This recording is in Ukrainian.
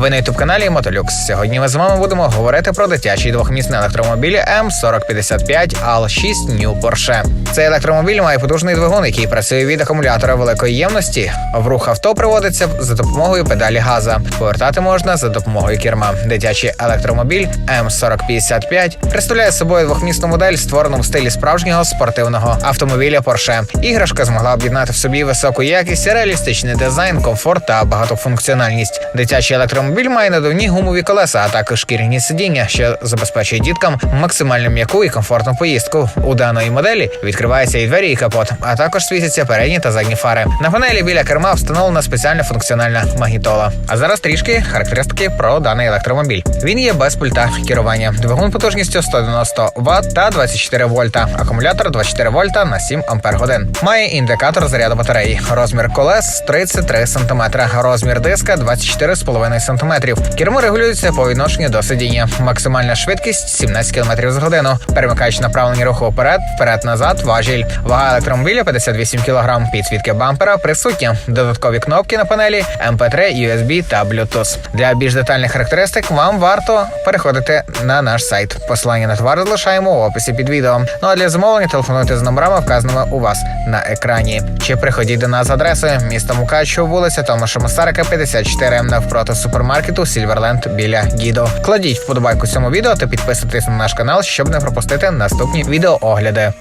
Ви на ютуб каналі Мотолюкс. Сьогодні ми з вами будемо говорити про дитячий двохмісний електромобіль М4055 AL6 New Porsche. Цей електромобіль має потужний двигун, який працює від акумулятора великої ємності. В рух авто приводиться за допомогою педалі газа. Повертати можна за допомогою керма. Дитячий електромобіль М4055 представляє собою двохмісну модель, створену в стилі справжнього спортивного автомобіля Porsche. Іграшка змогла об'єднати в собі високу якість, реалістичний дизайн, комфорт та багатофункціональність. Дитячий електромобіль має надувні гумові колеса, а також шкіряні сидіння, що забезпечує діткам максимально м'яку і комфортну поїздку. У даної моделі відкриваються і двері, і капот, а також світяться передні та задні фари. На панелі біля керма встановлена спеціальна функціональна магнітола. А зараз трішки характеристики про даний електромобіль. Він є без пульта керування. Двигун потужністю 190 Вт та 24 вольта. Акумулятор 24 вольта на 7 ампер годин. Має індикатор заряду батареї. Розмір колес 33 см, розмір диска 24,5 см. Кермо регулюється по відношенню до сидіння. Максимальна швидкість 17 км за годину. Перемикач направлення руху вперед, вперед, назад, важіль. Вага електромобіля 58 кг. Підсвітки бампера присутні. Додаткові кнопки на панелі, MP3, USB та Bluetooth. Для більш детальних характеристик вам варто переходити на наш сайт. Посилання на товар залишаємо у описі під відео. Ну а для замовлення телефонуйте з номерами, вказаними у вас на екрані. Чи приходіть до нас за адресою місто Мукачево, вулиця Томаша Масарика, 54, навпроти супермаркету Сільверленд біля Гідо. Кладіть вподобайку цьому відео та підписуйтесь на наш канал, щоб не пропустити наступні відеоогляди.